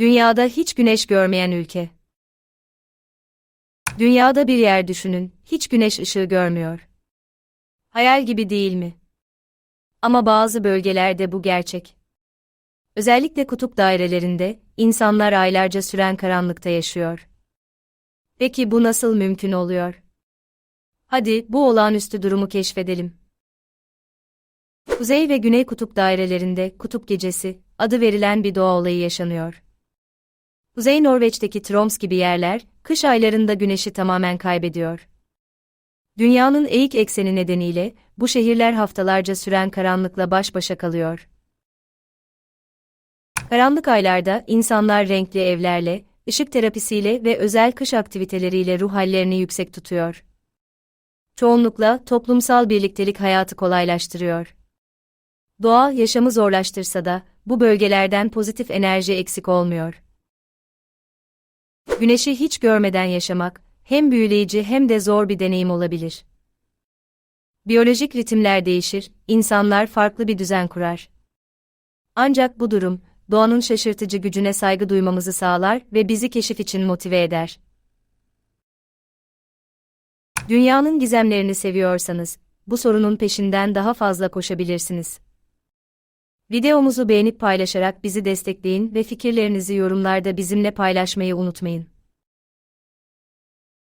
Dünyada hiç güneş görmeyen ülke. Dünyada bir yer düşünün, hiç güneş ışığı görmüyor. Hayal gibi değil mi? Ama bazı bölgelerde bu gerçek. Özellikle kutup dairelerinde insanlar aylarca süren karanlıkta yaşıyor. Peki bu nasıl mümkün oluyor? Hadi bu olağanüstü durumu keşfedelim. Kuzey ve Güney kutup dairelerinde kutup gecesi adı verilen bir doğa olayı yaşanıyor. Kuzey Norveç'teki Troms gibi yerler, kış aylarında güneşi tamamen kaybediyor. Dünyanın eğik ekseni nedeniyle, bu şehirler haftalarca süren karanlıkla baş başa kalıyor. Karanlık aylarda, insanlar renkli evlerle, ışık terapisiyle ve özel kış aktiviteleriyle ruh hallerini yüksek tutuyor. Çoğunlukla, toplumsal birliktelik hayatı kolaylaştırıyor. Doğa, yaşamı zorlaştırsa da, bu bölgelerden pozitif enerji eksik olmuyor. Güneşi hiç görmeden yaşamak, hem büyüleyici hem de zor bir deneyim olabilir. Biyolojik ritimler değişir, insanlar farklı bir düzen kurar. Ancak bu durum, doğanın şaşırtıcı gücüne saygı duymamızı sağlar ve bizi keşif için motive eder. Dünyanın gizemlerini seviyorsanız, bu sorunun peşinden daha fazla koşabilirsiniz. Videomuzu beğenip paylaşarak bizi destekleyin ve fikirlerinizi yorumlarda bizimle paylaşmayı unutmayın.